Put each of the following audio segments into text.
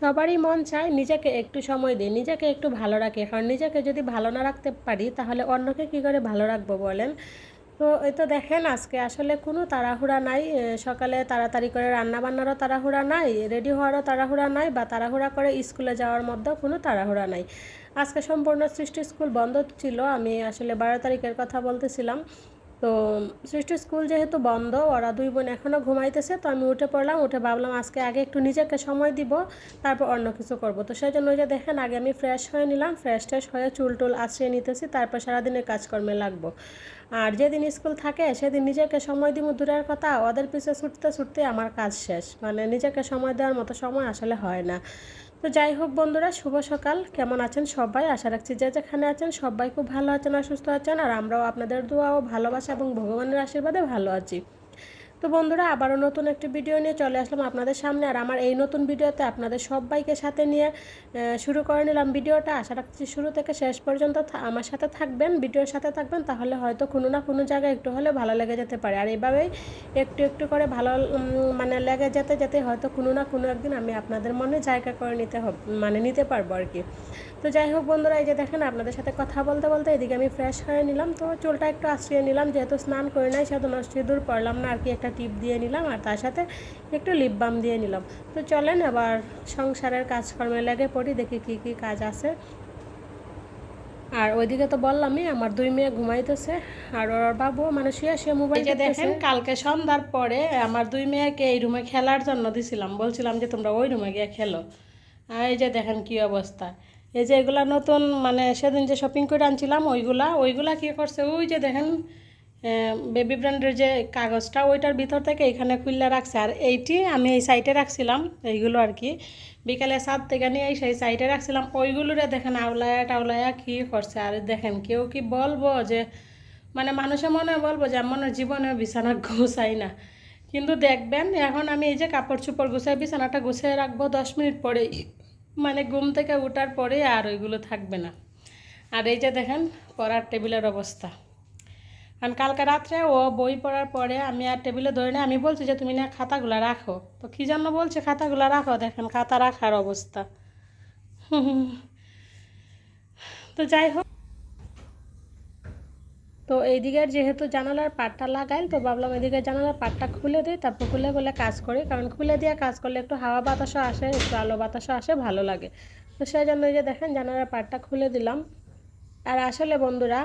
সবারই মন চায় নিজেকে একটু সময় দিই, নিজেকে একটু ভালো রাখি। কারণ নিজেকে যদি ভালো না রাখতে পারি, তাহলে অন্যকে কী করে ভালো রাখব বলেন? তো এই তো দেখেন আজকে আসলে কোনো তাড়াহুড়া নাই সকালে তাড়াতাড়ি করে রান্না বান্নারও তাড়াহুড়া নাই, রেডি হওয়ারও তাড়াহুড়া নাই বা তাড়াহুড়া করে স্কুলে যাওয়ার মধ্যেও কোনো তাড়াহুড়া নাই। আজকে সম্পূর্ণ সৃষ্টি স্কুল বন্ধ ছিল, আমি আসলে বারো তারিখের কথা বলতেছিলাম। তো সৃষ্টি স্কুল যেহেতু বন্ধ, ওরা দুই বোন এখনও ঘুমাইতেছে, তো আমি উঠে পড়লাম, উঠে ভাবলাম আজকে আগে একটু নিজেকে সময় দিব, তারপর অন্য কিছু করব। তো সেই জন্য ওই যে দেখেন, আগে আমি ফ্রেশ হয়ে নিলাম ফ্রেশ ট্রেশ হয়ে চুল টুল আশ্রিয়ে নিতেছি, তারপর সারাদিনের কাজকর্মে লাগবো। আর যেদিন স্কুল থাকে, সেদিন নিজেকে সময় দিব, দূরের কথা, ওদের পিছে ছুটতে ছুটতে আমার কাজ শেষ। মানে নিজেকে সময় দেওয়ার মতো সময় আসলে হয় না। তো যাই হোক বন্ধুরা, শুভ সকাল। কেমন আছেন সবাই? আশা রাখছি যে যেখানে আছেন সবাই খুব ভালো আছেন আর সুস্থ আছেন, আর আমরাও আপনাদের দোয়া ও ভালোবাসা এবং ভগবানের আশীর্বাদে ভালো আছি। তো বন্ধুরা, আবারও নতুন একটি ভিডিও নিয়ে চলে আসলাম আপনাদের সামনে। আর আমার এই নতুন ভিডিওতে আপনাদের সবাইকে সাথে নিয়ে শুরু করে নিলাম ভিডিওটা। আশা রাখছি শুরু থেকে শেষ পর্যন্ত আমার সাথে থাকবেন, ভিডিওর সাথে থাকবেন। তাহলে হয়তো কোনো না কোনো জায়গায় একটু হলে ভালো লেগে যেতে পারে। আর এইভাবেই একটু একটু করে ভালো মানে লেগে যেতে যেতে হয়তো কোনো না কোনো একদিন আমি আপনাদের মনে জায়গা করে নিতে হবে মানে নিতে পারব আর কি। তো যাই হোক বন্ধুরা, এই যে দেখেন আপনাদের সাথে কথা বলতে বলতে এদিকে আমি ফ্রেশ হয়ে নিলাম। তো চুলটা একটু আশ্রিয়ে নিলাম, যেহেতু স্নান করে নাই, সেহেতু সিঁদুর পড়লাম না আর কি, একটা টিপ দিয়ে নিলাম আর তার সাথে একটু লিপ বাম দিয়ে নিলাম। তো চলেন এবার সংসারের কাজকর্মে লেগে পড়ি দেখি কি কি কাজ আছে। আর ওইদিকে তো বললামই আমার দুই মেয়ে ঘুমাইতেছে আর ওর বাবু মানে শুয়ে শুয়ে মোবাইল দেখেন কালকে সন্ধ্যার পরে আমার দুই মেয়েকে এই রুমে খেলার জন্য দিছিলাম। বলছিলাম যে তোমরা ওই রুমে গিয়ে খেলো। আর এই যে দেখেন কি অবস্থা। এই যে এগুলা নতুন মানে সেদিন যে শপিং করে আনছিলাম ওইগুলা ওইগুলা কি করছে? ওই যে দেখেন বেবি ব্র্যান্ডের যে কাগজটা, ওইটার ভিতর থেকে এখানে খুললে রাখছে। আর এইটি আমি এই সাইডে রাখছিলাম, এইগুলো আর কি। বিকালে সাত থেকে নিয়ে সেই সাইডে রাখছিলাম। ওইগুলোরে দেখেন আওলায়া টাওলায়া কী করছে। আর দেখেন কেউ কি বলব যে মানে মানুষে মনে বলব যে, আমার জীবনে বিছানা গোছাই না। কিন্তু দেখবেন, এখন আমি এই যে কাপড় চোপড় গুছাই, বিছানাটা গুছিয়ে রাখব দশ মিনিট পরেই। মানে ঘুম থেকে ওঠার পরে আর ওইগুলো থাকবে না। আর এই যে দেখেন, পড়ার টেবিলের অবস্থা। কারণ কালকে রাত্রে ও বই পড়ার পরে আমি আর টেবিলে ধরে না আমি বলছি যে তুমি না খাতাগুলো রাখো। তো কী জন্য বলছে খাতাগুলো রাখো? দেখেন খাতা রাখার অবস্থা। তো যাই হোক। তো এইদিকের যেহেতু জানালার পাটটা লাগাইল, তো ভাবলাম এদিকে জানালার পাটটা খুলে দিই, তারপর খুলে খুলে কাজ করি। কারণ খুলে দিয়ে কাজ করলে একটু হাওয়া বাতাসও আসে, একটু আলো বাতাসও আসে, ভালো লাগে। তো সেই জন্য এই যে দেখেন জানালার পাটটা খুলে দিলাম। আর আসলে বন্ধুরা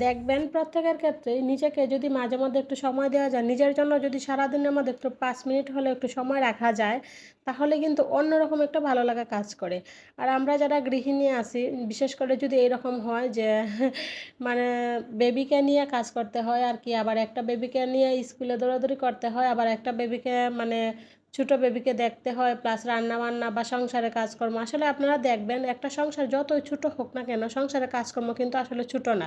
দেখবেন প্রত্যেকের ক্ষেত্রে নিজেকে যদি মাঝে মধ্যে একটু সময় দেওয়া যায়, নিজের জন্য যদি সারাদিনের মধ্যে একটু পাঁচ মিনিট হলে একটু সময় রাখা যায়, তাহলে কিন্তু অন্যরকম একটা ভালো লাগা কাজ করে। আর আমরা যারা গৃহিণী আছি, বিশেষ করে যদি এরকম হয় যে মানে বেবিকে নিয়ে কাজ করতে হয় আর কি, আবার একটা বেবিকে নিয়ে স্কুলে দৌড়াদৌড়ি করতে হয়, আবার একটা বেবিকে মানে ছোটো বেবিকে দেখতে হয় প্লাস রান্না বান্না বা সংসারে কাজকর্ম। আসলে আপনারা দেখবেন, একটা সংসার যতই ছোটো হোক না কেন, সংসারের কাজকর্ম কিন্তু আসলে ছোটো না।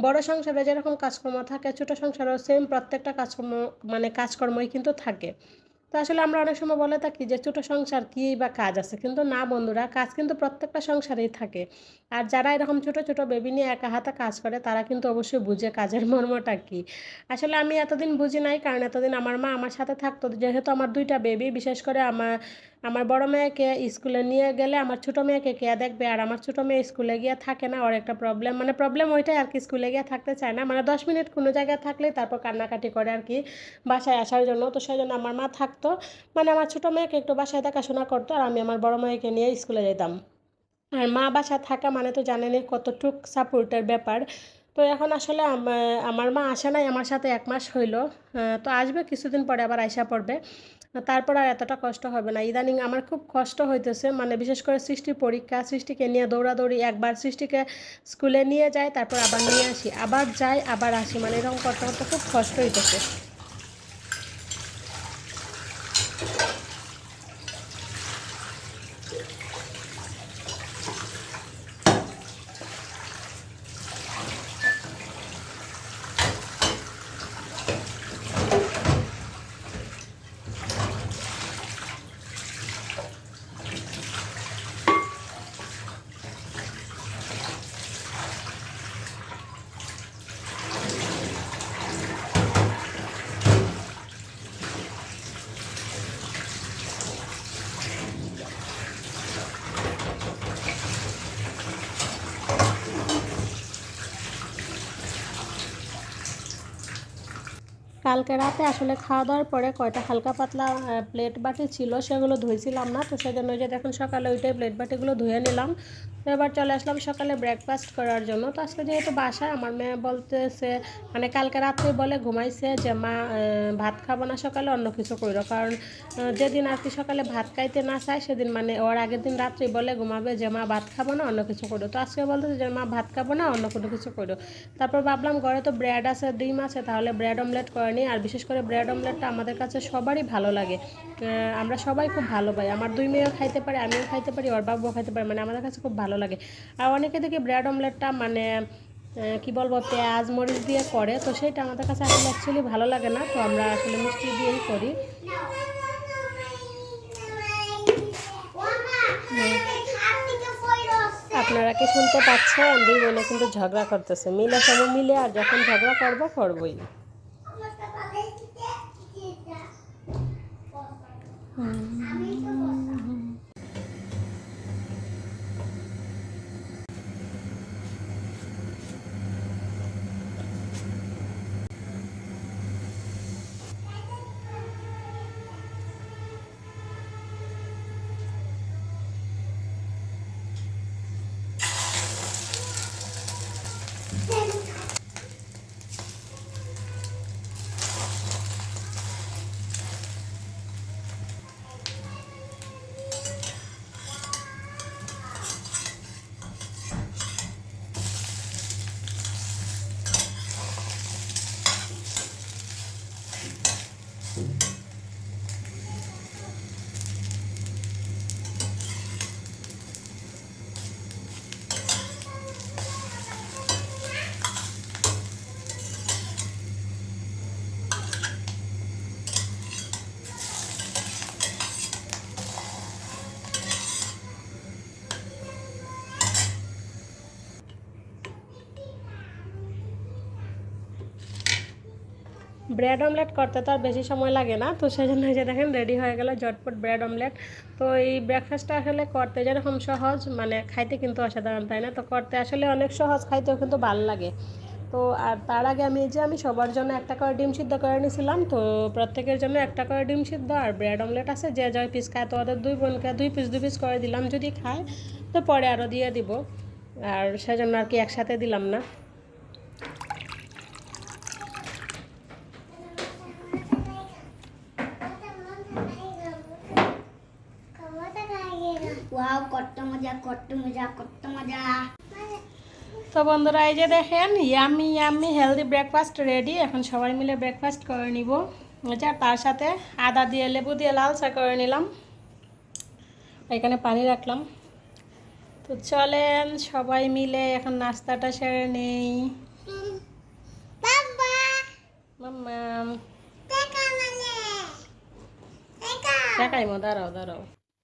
বড় সংসারে যেরকম কাজকর্ম থাকে, ছোটো সংসারেও সেম প্রত্যেকটা কাজকর্ম মানে কাজকর্মই কিন্তু থাকে। তো আসলে আমরা অনেক সময় বলে থাকি যে ছোটো সংসার কী বা কাজ আছে? কিন্তু না বন্ধুরা, কাজ কিন্তু প্রত্যেকটা সংসারেই থাকে। আর যারা এরকম ছোটো ছোটো বেবি নিয়ে একা হাতে কাজ করে, তারা কিন্তু অবশ্যই বুঝে কাজের মর্মটা কী। আসলে আমি এতদিন বুঝি নাই, কারণ এতদিন আমার মা আমার সাথে থাকতো। যেহেতু আমার দুইটা বেবি বিশেষ করে আমার আমার বড় মেয়েকে স্কুলে নিয়ে গেলে আমার ছোটো মেয়েকে কে দেখবে? আর আমার ছোটো মেয়ে স্কুলে গিয়ে থাকে না, ওর একটা প্রবলেম মানে প্রবলেম ওইটাই আর কি, স্কুলে গিয়ে থাকতে চায় না। মানে দশ মিনিট কোনো জায়গায় থাকলে তারপর কান্নাকাটি করে আর কি, বাসায় আসার জন্য। তো সেই জন্য আমার মা থাকতো। মানে আমার ছোটো মেয়েকে একটু বাসায় দেখাশোনা করতো আর আমি আমার বড় মেয়েকে নিয়ে স্কুলে যেতাম। আর মা বাসায় থাকা মানে তো জানেনই কতটুক সাপোর্টের ব্যাপার। তো এখন আসলে আমার মা আসে নাই, আমার সাথে এক মাস হইল। তো আসবে, কিছুদিন পরে আবার আইসা পড়বে। তারপর আর এতটা কষ্ট হবে না। ইদানিং আমার খুব কষ্ট হইতেছে মানে বিশেষ করে সৃষ্টির পরীক্ষা, সৃষ্টিকে নিয়ে দৌড়াদৌড়ি, একবার সৃষ্টিকে স্কুলে নিয়ে যায় তারপর আবার নিয়ে আসি, আবার যাই, আবার আসি মানে এরকম করতে করতে খুব কষ্ট হইতেছে। কালকে রাতে আসলে খাওয়া দাওয়ার পরে কয়টা হালকা পাতলা প্লেট বাটি ছিল সেগুলো ধুয়েছিলাম না। তো সেজন্য যে দেখুন সকালে ওইটাই প্লেট বাটিগুলো ধুয়ে নিলাম। এবার চলে আসলাম সকালে ব্রেকফাস্ট করার জন্য। তো আজকে যেহেতু বাসায়, আমার মেয়ে বলতেছে মানে কালকে রাত্রে বলে ঘুমাইছে যে, মা ভাত খাব না সকালে, অন্য কিছু করো কারণ যেদিন আর কি সকালে ভাত খাইতে না চায়, সেদিন মানে ওর আগের দিন রাত্রে বলে ঘুমাবে যে, মা, ভাত খাব না, অন্য কিছু করো তো আজকে বলতেছে যে, মা, ভাত খাব না, অন্য কোনো কিছু করো তারপর ভাবলাম ঘরে তো ব্রেড আছে, ডিম আছে, তাহলে ব্রেড অমলেট করে নিই। আর বিশেষ করে ব্রেড অমলেটটা আমাদের কাছে সবারই ভালো লাগে। আমরা সবাই খুব ভালো পাই। আমার দুই মেয়েও খাইতে পারে, আমিও খাইতে পারি, ওর বাবুও খাইতে পারে। মানে আমাদের কাছে খুব ভালো লাগে। আর অনেকে দেখি ব্রেড অমলেটটা মানে কি বলব, পেঁয়াজ, মরিচ দিয়ে করে, তো সেটা আমাদের কাছে আসলে অ্যাকচুয়ালি ভালো লাগে না, তো আমরা আসলে মিষ্টি দিয়েই করি। আপনারা কি শুনতে পাচ্ছেন? দুই বোনে কিন্তু ঝগড়া করতেছে। মিলে সব মিলে, আর যখন ঝগড়া করব, করবোই। ব্রেড অমলেট করতে তো আর বেশি সময় লাগে না। তো সেই জন্য যে দেখেন রেডি হয়ে গেল ঝটপট ব্রেড অমলেট। তো এই ব্রেকফাস্টটা আসলে করতে যেরকম সহজ মানে খাইতে কিন্তু অসাধারণ, তাই না? তো করতে আসলে অনেক সহজ, খাইতেও কিন্তু ভালো লাগে। তো আর তার আগে আমি যে আমি সবার জন্য একটা করে ডিম সিদ্ধ করে নিয়েছিলাম তো প্রত্যেকের জন্য একটা করে ডিম সিদ্ধ আর ব্রেড অমলেট আছে। যে জয় পিস খায়, তো ওদের দুই বোনকে দুই পিস দুই পিস করে দিলাম। যদি খায়, তো পরে আরও দিয়ে দিব। আর সেজন্য আর কি একসাথে দিলাম না। কত মজা কত মজা কত মজা। তো বন্ধুরা এই যে দেখেন yummy yummy healthy breakfast ready এখন সবাই মিলে ব্রেকফাস্ট করে নিব। যা তার সাথে আদা দিয়ে লেবু দিয়ে লাল চা করে নিলাম। এখানে পানি রাখলাম। তো চলেন সবাই মিলে এখন নাস্তাটা সেরে নেই। মানে। দেখা দেখাই মো দাঁড়াও দাঁড়াও।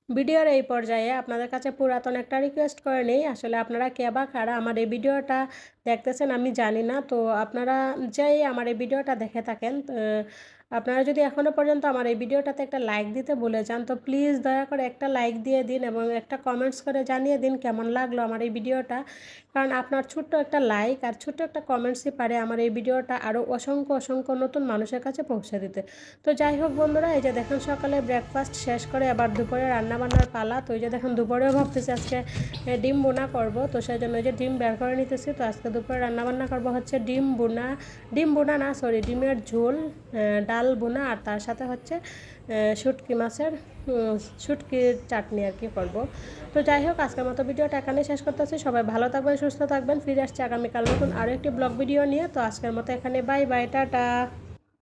ভিডিওর এই পর্যায়ে আপনাদের কাছে পুরাতন একটা রিকোয়েস্ট করে নেই। আসলে আপনারা কে বা কারা আমার এই ভিডিওটা দেখতেছেন আমি জানি না। তো আপনারা যেই আমার এই ভিডিওটা দেখে থাকেন আপনারা যদি এখনও পর্যন্ত আমার এই ভিডিওটাতে একটা লাইক দিতে ভুলে যান, তো প্লিজ দয়া করে একটা লাইক দিয়ে দিন এবং একটা কমেন্টস করে জানিয়ে দিন কেমন লাগল আমার এই ভিডিওটা। কারণ আপনার ছোট্ট একটা লাইক আর ছোট্ট একটা কমেন্টসই পারে আমার এই ভিডিওটা আরও অসংখ্য অসংখ্য নতুন মানুষের কাছে পৌঁছে দিতে। তো যাই হোক বন্ধুরা, এই যে দেখেন সকালে ব্রেকফাস্ট শেষ করে আবার দুপুরে রান্নাবান্নার পালা। তো এই যে দেখেন দুপুরেও ভাবতেছি আজকে ডিম বোনা করব। তো সেই জন্য যে ডিম বের করে নিতেছি। তো আজকে দুপুরে রান্নাবান্না করব হচ্ছে ডিম বোনা। ডিম বোনা না সরি ডিমের ঝোল ডাল বোনা আর তার সাথে হচ্ছে শুটকি মাছের শুটকির চাটনি আর কি করব। তো যাই হোক, আজকের মতো ভিডিওটা এখানে শেষ করতেছি। সবাই ভালো থাকবেন, সুস্থ থাকবেন, ফিরে আসছি আগামীকাল নতুন আরও একটি ব্লগ ভিডিও নিয়ে। তো আজকের মতো এখানে, বাই বাই, টাটা।